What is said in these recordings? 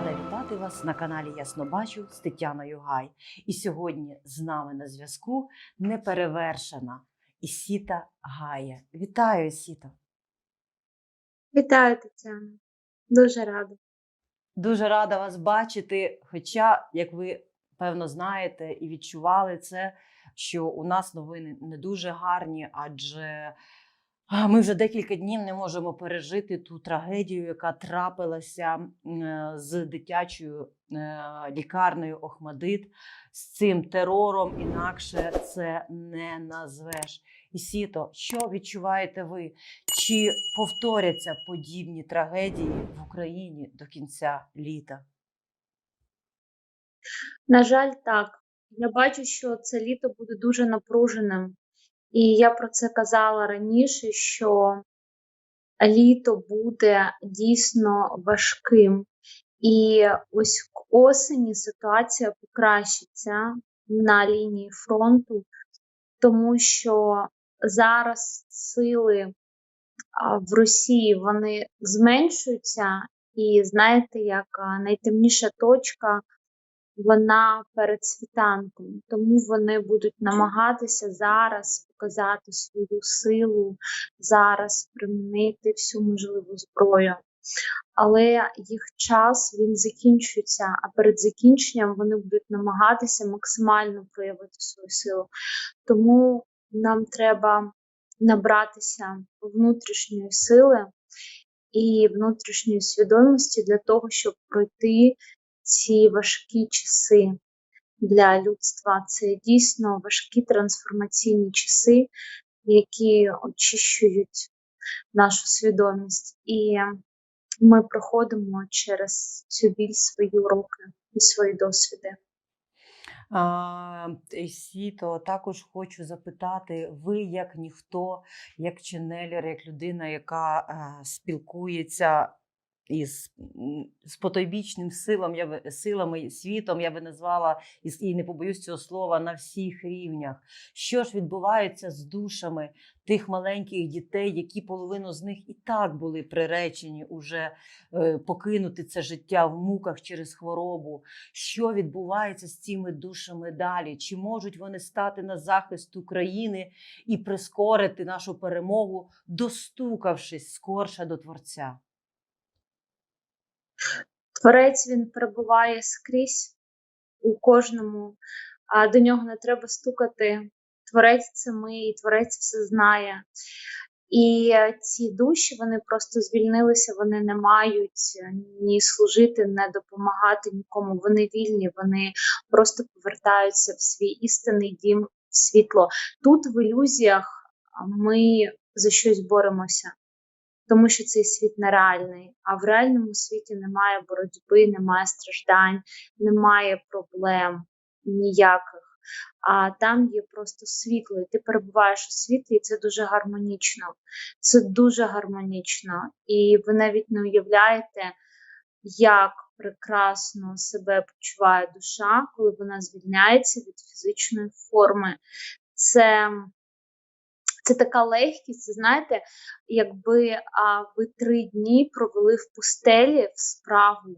Рада вітати вас на каналі Ясно Бачу з Тетяною Гай. І сьогодні з нами на зв'язку неперевершена Ісіта Гая. Вітаю, Ісіто! Вітаю, Тетяна. Дуже рада. Дуже рада вас бачити. Хоча, як ви певно знаєте і відчували це, що у нас новини не дуже гарні, адже ми вже декілька днів не можемо пережити ту трагедію, яка трапилася е, з дитячою е, лікарнею Охмадит, з цим терором. Інакше це не назвеш. Ісіто, що відчуваєте ви? Чи повторяться подібні трагедії в Україні до кінця літа? На жаль, так. Я бачу, що це літо буде дуже напруженим. І я про це казала раніше, що літо буде дійсно важким. І ось к осені ситуація покращиться на лінії фронту, тому що зараз сили в Росії вони зменшуються, і знаєте, як найтемніша точка вона перед світанком, тому вони будуть намагатися зараз показати свою силу, зараз примінити всю можливу зброю. Але їх час він закінчується, а перед закінченням вони будуть намагатися максимально проявити свою силу. Тому нам треба набратися внутрішньої сили і внутрішньої свідомості для того, щоб пройти ці важкі часи для людства. Це дійсно важкі трансформаційні часи, які очищують нашу свідомість. І ми проходимо через цю біль свої уроки і свої досвіди. А, Сіто, також хочу запитати, ви як ніхто, як ченелер, як людина, яка а, спілкується із з потойбічним силам, я силами світом, я би назвала, і, не побоюсь цього слова, на всіх рівнях. Що ж відбувається з душами тих маленьких дітей, які половину з них і так були приречені уже е, покинути це життя в муках через хворобу? Що відбувається з цими душами далі? Чи можуть вони стати на захист України і прискорити нашу перемогу, достукавшись скорше до Творця? Творець він перебуває скрізь у кожному, а до нього не треба стукати. Творець це ми, і творець все знає. І ці душі вони просто звільнилися, вони не мають е, ні служити, ні допомагати нікому. Вони вільні, вони просто повертаються в свій істинний дім в світло. Тут в ілюзіях ми за щось боремося тому що цей світ нереальний. А в реальному світі немає боротьби, немає страждань, немає проблем ніяких. А там є просто світло, і ти перебуваєш у світлі, і це дуже гармонічно. Це дуже гармонічно. І ви навіть не уявляєте, як прекрасно себе почуває душа, коли вона звільняється від фізичної форми. Це це така легкість, знаєте, якби а, ви три дні провели в пустелі в спрагу,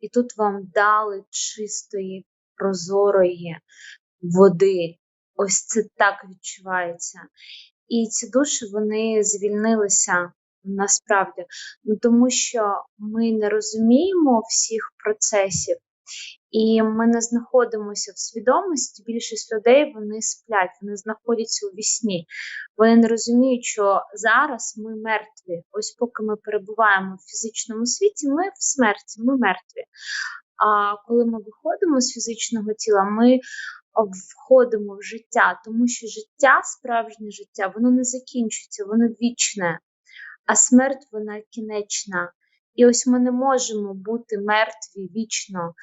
і тут вам дали чистої, прозорої води. Ось це так відчувається. І ці душі вони звільнилися насправді, ну тому що ми не розуміємо всіх процесів. І ми не знаходимося в свідомості. Більшість людей вони сплять, вони знаходяться у вісні. Вони не розуміють, що зараз ми мертві. Ось поки ми перебуваємо в фізичному світі, ми в смерті, ми мертві. А коли ми виходимо з фізичного тіла, ми входимо в життя, тому що життя, справжнє життя, воно не закінчується, воно вічне, а смерть вона кінечна. І ось ми не можемо бути мертві вічно,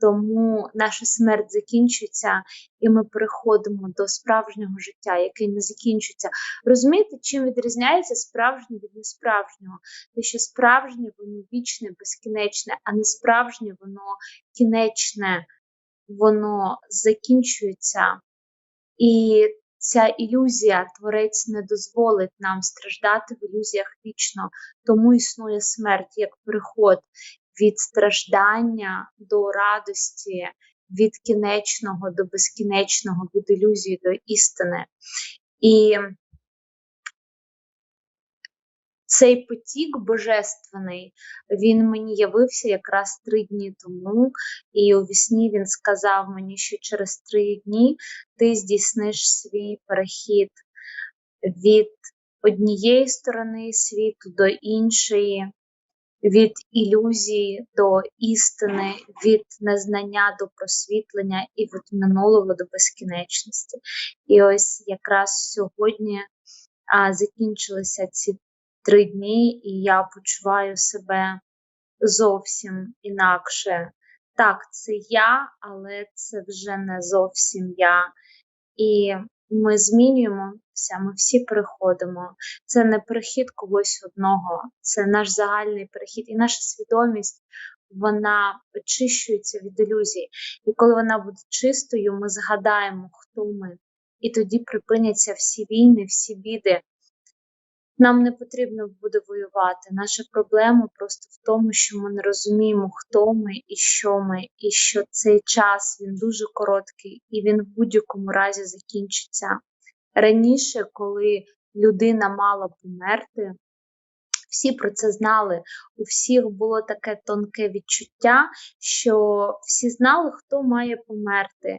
тому наша смерть закінчується, і ми переходимо до справжнього життя, яке не закінчується. Розумієте, чим відрізняється справжнє від несправжнього? Те, що справжнє воно вічне, безкінечне, а несправжнє воно кінечне, воно закінчується. І ця ілюзія, творець не дозволить нам страждати в ілюзіях вічно, тому існує смерть як переход від страждання до радості, від кінечного до безкінечного, від ілюзії до істини. І цей потік божественний, він мені явився якраз три дні тому, і у вісні він сказав мені, що через три дні ти здійсниш свій перехід від однієї сторони світу до іншої, від ілюзії до істини, від незнання до просвітлення і від минулого до безкінечності. І ось якраз сьогодні а, закінчилися ці три дні, і я почуваю себе зовсім інакше. Так, це я, але це вже не зовсім я. І ми змінюємося, ми всі переходимо. Це не перехід когось одного, це наш загальний перехід, і наша свідомість вона очищується від ілюзій. І коли вона буде чистою, ми згадаємо, хто ми. І тоді припиняться всі війни, всі біди. Нам не потрібно буде воювати. Наша проблема просто в тому, що ми не розуміємо, хто ми і що ми, і що цей час він дуже короткий, і він в будь-якому разі закінчиться. Раніше, коли людина мала померти, всі про це знали. У всіх було таке тонке відчуття, що всі знали, хто має померти.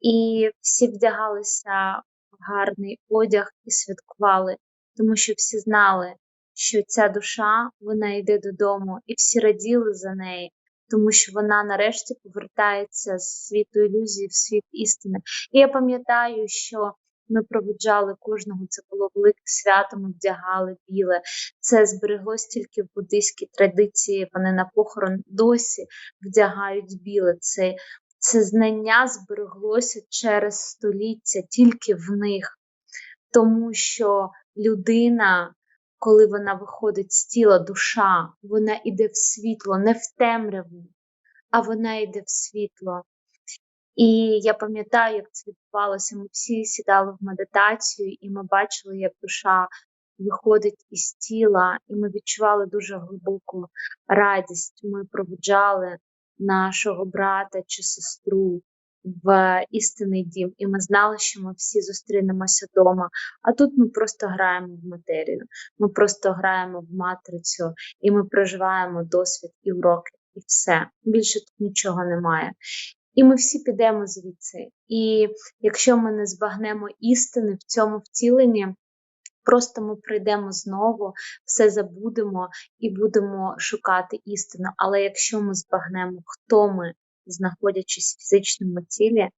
І всі вдягалися в гарний одяг і святкували тому що всі знали, що ця душа вона йде додому, і всі раділи за неї, тому що вона нарешті повертається з світу ілюзії в світ істини. І я пам'ятаю, що ми проведжали кожного, це було велике свято, ми вдягали біле. Це збереглось тільки в буддийській традиції. Вони на похорон досі вдягають біле. Це, Це знання збереглося через століття тільки в них, тому що людина, коли вона виходить з тіла, душа, вона йде в світло, не в темряву, а вона йде в світло. І я пам'ятаю, як це відбувалося. Ми всі сідали в медитацію, і ми бачили, як душа виходить із тіла, і ми відчували дуже глибоку радість. Ми проведжали нашого брата чи сестру в істинний дім, і ми знали, що ми всі зустрінемося вдома. А тут ми просто граємо в матерію, ми просто граємо в матрицю, і ми проживаємо досвід і уроки, і все. Більше тут нічого немає. І ми всі підемо звідси. І якщо ми не збагнемо істини в цьому втіленні, просто ми прийдемо знову, все забудемо і будемо шукати істину. Але якщо ми збагнемо, хто ми, знаходячись в фізичному тілі,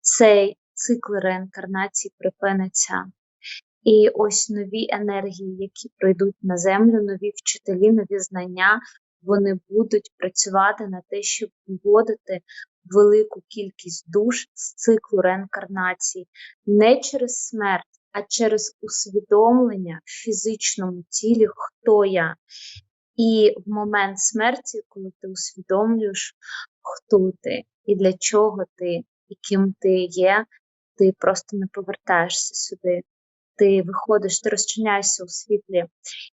цей цикл реінкарнації припиниться. І ось нові енергії, які прийдуть на землю, нові вчителі, нові знання, вони будуть працювати на те, щоб виводити велику кількість душ з циклу реінкарнації не через смерть, а через усвідомлення в фізичному тілі, хто я. І в момент смерті, коли ти усвідомлюєш, хто ти і для чого ти, і ким ти є, ти просто не повертаєшся сюди. Ти виходиш, ти розчиняєшся у світлі.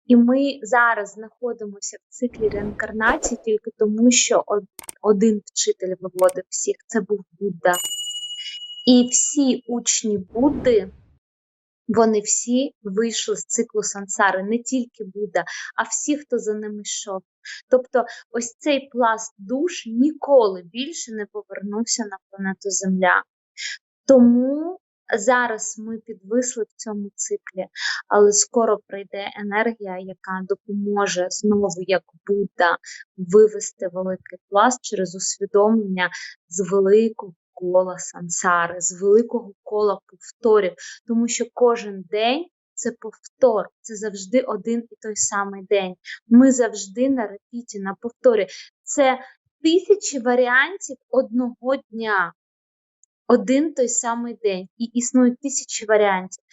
І ми зараз знаходимося в циклі реінкарнації тільки тому, що один вчитель виводив всіх, це був Будда. І всі учні Будди вони всі вийшли з циклу сансари, не тільки Будда, а всі, хто за ними йшов. Тобто, ось цей пласт душ ніколи більше не повернувся на планету Земля. Тому зараз ми підвисли в цьому циклі, але скоро прийде енергія, яка допоможе знову, як Будда, вивести великий пласт через усвідомлення з великого кола сансари, з великого кола повторів, тому що кожен день це повтор, це завжди один і той самий день. Ми завжди на репіті, на повторі. Це тисячі варіантів одного дня. Один той самий день. І існують тисячі варіантів.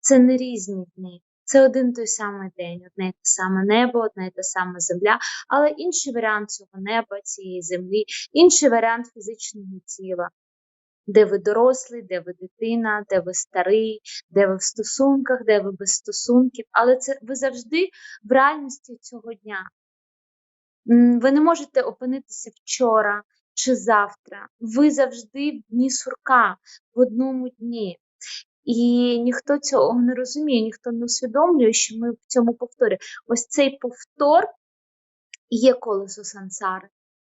Це не різні дні. Це один той самий день, одне й те саме небо, одне й те саме земля, але інший варіант цього неба, цієї землі, інший варіант фізичного тіла де ви дорослий, де ви дитина, де ви старий, де ви в стосунках, де ви без стосунків. Але це ви завжди в реальності цього дня. Ви не можете опинитися вчора чи завтра. Ви завжди в дні сурка, в одному дні. І ніхто цього не розуміє, ніхто не усвідомлює, що ми в цьому повторі. Ось цей повтор є колесо сансари,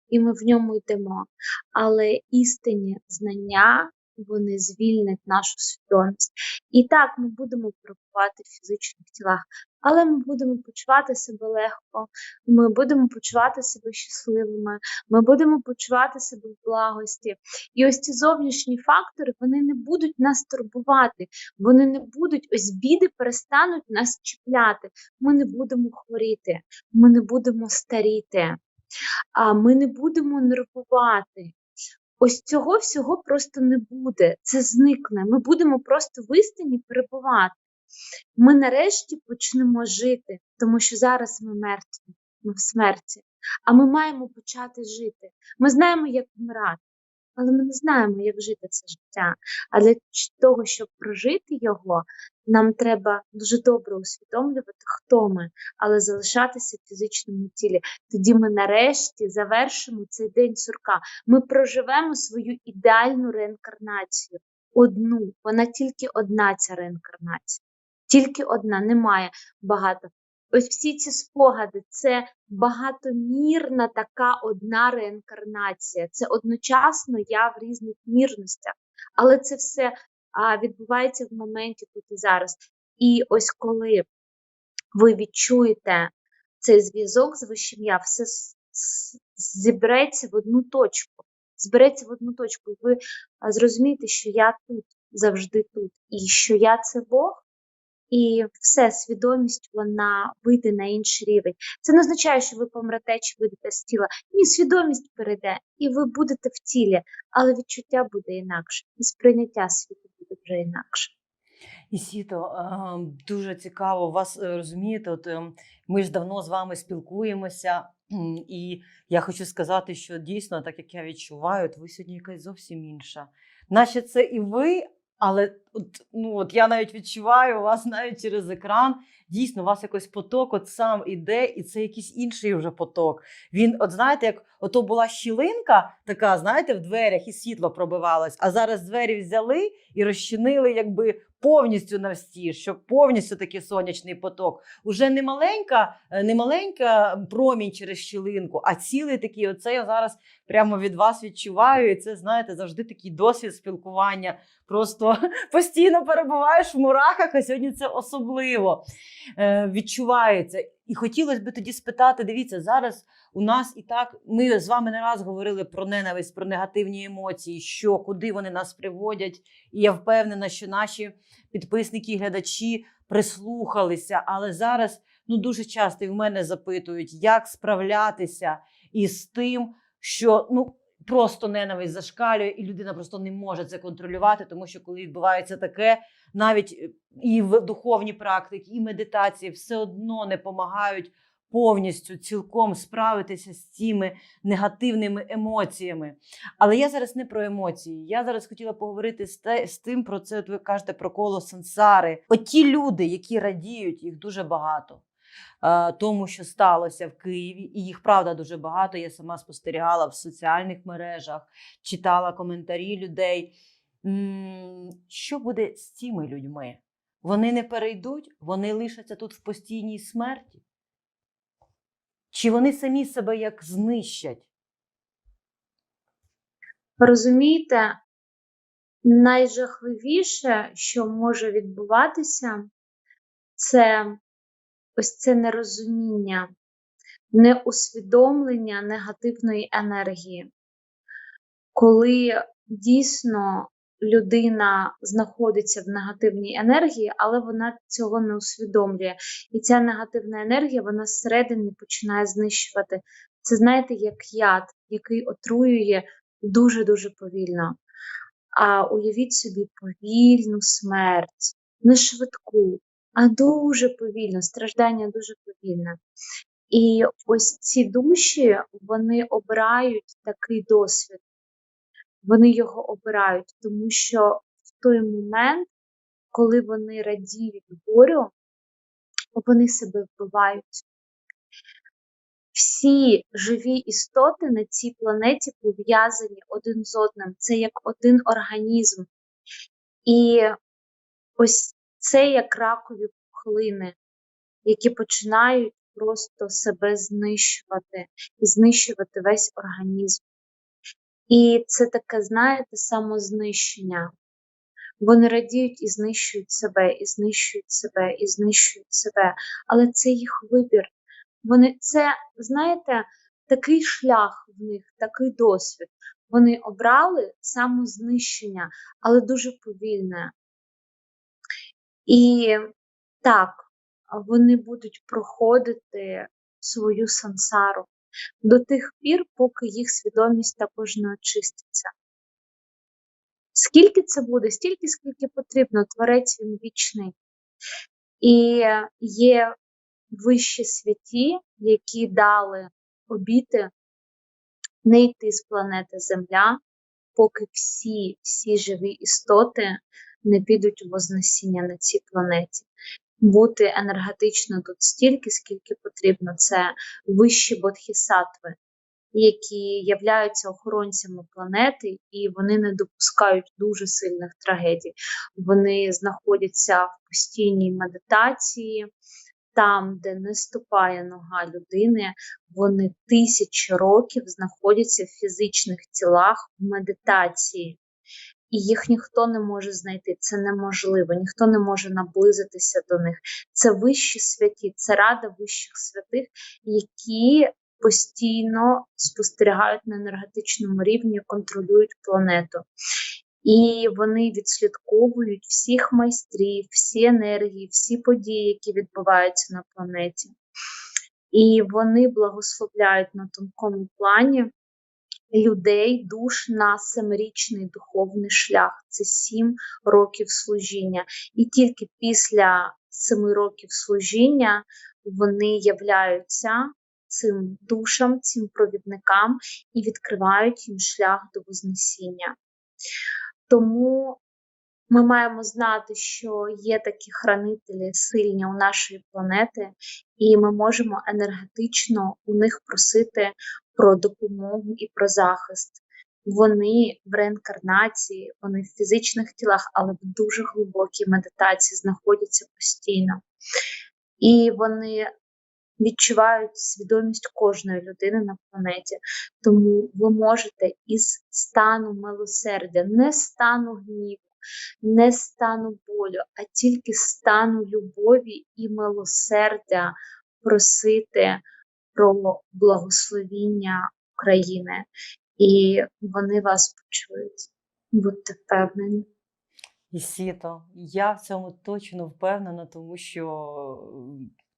і ми в ньому йдемо. Але істинні знання вони звільнять нашу свідомість. І так ми будемо перебувати в фізичних тілах, але ми будемо почувати себе легко, ми будемо почувати себе щасливими, ми будемо почувати себе в благості. І ось ці зовнішні фактори вони не будуть нас турбувати, вони не будуть, ось біди перестануть нас чіпляти. Ми не будемо хворіти, ми не будемо старіти, а ми не будемо нервувати. Ось цього всього просто не буде. Це зникне. Ми будемо просто в істині перебувати. Ми нарешті почнемо жити, тому що зараз ми мертві, ми в смерті. А ми маємо почати жити. Ми знаємо, як вмирати, але ми не знаємо, як жити це життя. А для того, щоб прожити його, нам треба дуже добре усвідомлювати, хто ми, але залишатися в фізичному тілі. Тоді ми нарешті завершимо цей день сурка. Ми проживемо свою ідеальну реінкарнацію. Одну, вона тільки одна ця реінкарнація. Тільки одна, немає багато. Ось всі ці спогади це багатомірна така одна реінкарнація. Це одночасно я в різних мірностях, але це все а, відбувається в моменті тут і зараз. І ось коли ви відчуєте цей зв'язок з вищим я, все зібереться в одну точку. Збереться в одну точку. і Ви зрозумієте, що я тут, завжди тут, і що я це Бог, і все, свідомість вона вийде на інший рівень. Це не означає, що ви помрете чи вийдете з тіла. Ні, свідомість перейде, і ви будете в тілі, але відчуття буде інакше, і сприйняття світу буде вже інакше. Ісіто, а, дуже цікаво вас е, розумієте. От ем, ми ж давно з вами спілкуємося, і я хочу сказати, що дійсно, так як я відчуваю, от ви сьогодні якась зовсім інша. Наче це і ви, але от, ну, от я навіть відчуваю вас навіть через екран. Дійсно, у вас якось поток от сам іде, і це якийсь інший вже поток. Він, от знаєте, як ото була щілинка, така, знаєте, в дверях і світло пробивалось, а зараз двері взяли і розчинили, якби повністю навстіж, щоб повністю такий сонячний поток. Уже не маленька, е, не маленька промінь через щілинку, а цілий такий. Оце я зараз прямо від вас відчуваю. І це, знаєте, завжди такий досвід спілкування. Просто постійно перебуваєш в мурахах, а сьогодні це особливо е, відчувається. І хотілося б тоді спитати: дивіться, зараз у нас і так ми з вами не раз говорили про ненависть, про негативні емоції, що куди вони нас приводять. І я впевнена, що наші підписники і глядачі прислухалися. Але зараз ну дуже часто і в мене запитують, як справлятися із тим, що ну. Просто ненависть зашкалює, і людина просто не може це контролювати, тому що коли відбувається таке, навіть е, і в духовні практики, і медитації все одно не допомагають повністю цілком справитися з цими негативними емоціями. Але я зараз не про емоції. Я зараз хотіла поговорити з, те, з тим про це. От ви кажете про коло сансари. От ті люди, які радіють, їх дуже багато. Тому, що сталося в Києві, і їх правда дуже багато. Я сама спостерігала в соціальних мережах, читала коментарі людей. Що буде з цими людьми? Вони не перейдуть, вони лишаться тут в постійній смерті? Чи вони самі себе як знищать? Розумієте, найжахливіше, що може відбуватися, це ось це нерозуміння, неусвідомлення негативної енергії. Коли дійсно людина знаходиться в негативній енергії, але вона цього не усвідомлює. І ця негативна енергія вона зсередини починає знищувати. Це знаєте, як яд, який отруює дуже-дуже повільно. А уявіть собі повільну смерть, не швидку, а дуже повільно, страждання дуже повільне. І ось ці душі вони обирають такий досвід. Вони його обирають, тому що в той момент, коли вони радіють горю, вони себе вбивають. всі живі істоти на цій планеті пов'язані один з одним. Це як один організм. І ось це як ракові пухлини, які починають просто себе знищувати і знищувати весь організм. І це таке, знаєте, самознищення. Вони радіють і знищують себе, і знищують себе, і знищують себе. Але це їх вибір. Вони це, знаєте, такий шлях в них, такий досвід. Вони обрали самознищення, але дуже повільне. І так, вони будуть проходити свою сансару до тих пір, поки їх свідомість також не очиститься. Скільки це буде, стільки, скільки потрібно, творець він вічний. І є вищі святі, які дали обіти не йти з планети Земля, поки всі, всі живі істоти не підуть у Вознесіння на цій планеті. Бути енергетично тут стільки, скільки потрібно. Це вищі бодхісаттви, які являються охоронцями планети, і вони не допускають дуже сильних трагедій. Вони знаходяться в постійній медитації, там, де не ступає нога людини, вони тисячі років знаходяться в фізичних тілах в медитації. І їх ніхто не може знайти, це неможливо, ніхто не може наблизитися до них. Це вищі святі, це рада вищих святих, які постійно спостерігають на енергетичному рівні, контролюють планету. І вони відслідковують всіх майстрів, всі енергії, всі події, які відбуваються на планеті. І вони благословляють на тонкому плані людей, душ на семирічний духовний шлях. Це сім років служіння. І тільки після семи років служіння вони являються цим душам, цим провідникам і відкривають їм шлях до Вознесіння. Тому ми маємо знати, що є такі хранителі сильні у нашої планети, і ми можемо енергетично у них просити про допомогу і про захист. Вони в реінкарнації, вони в фізичних тілах, але в дуже глибокій медитації знаходяться постійно. І вони відчувають свідомість кожної людини на планеті. Тому ви можете із стану милосердя, не стану гніву, не стану болю, а тільки стану любові і милосердя просити про благословіння України, і вони вас почують. Будьте впевнені. Ісіто, я в цьому точно впевнена, тому що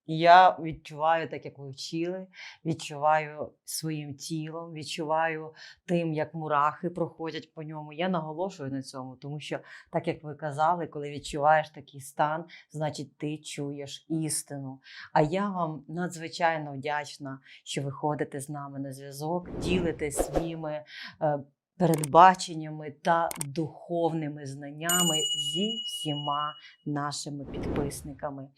я відчуваю, так як ви вчили, відчуваю своїм тілом, відчуваю тим, як мурахи проходять по ньому. Я наголошую на цьому, тому що, так як ви казали, коли відчуваєш такий стан, значить ти чуєш істину. А я вам надзвичайно вдячна, що ви ходите з нами на зв'язок, ділитесь своїми. Передбаченнями та духовними знаннями зі всіма нашими підписниками.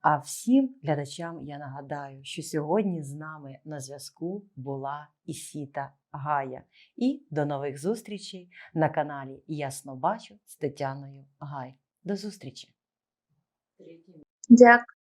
А всім глядачам я нагадаю, що сьогодні з нами на зв'язку була Ісіта Гая. І до нових зустрічей на каналі Ясно Бачу з Тетяною Гай. До зустрічі! Дякую.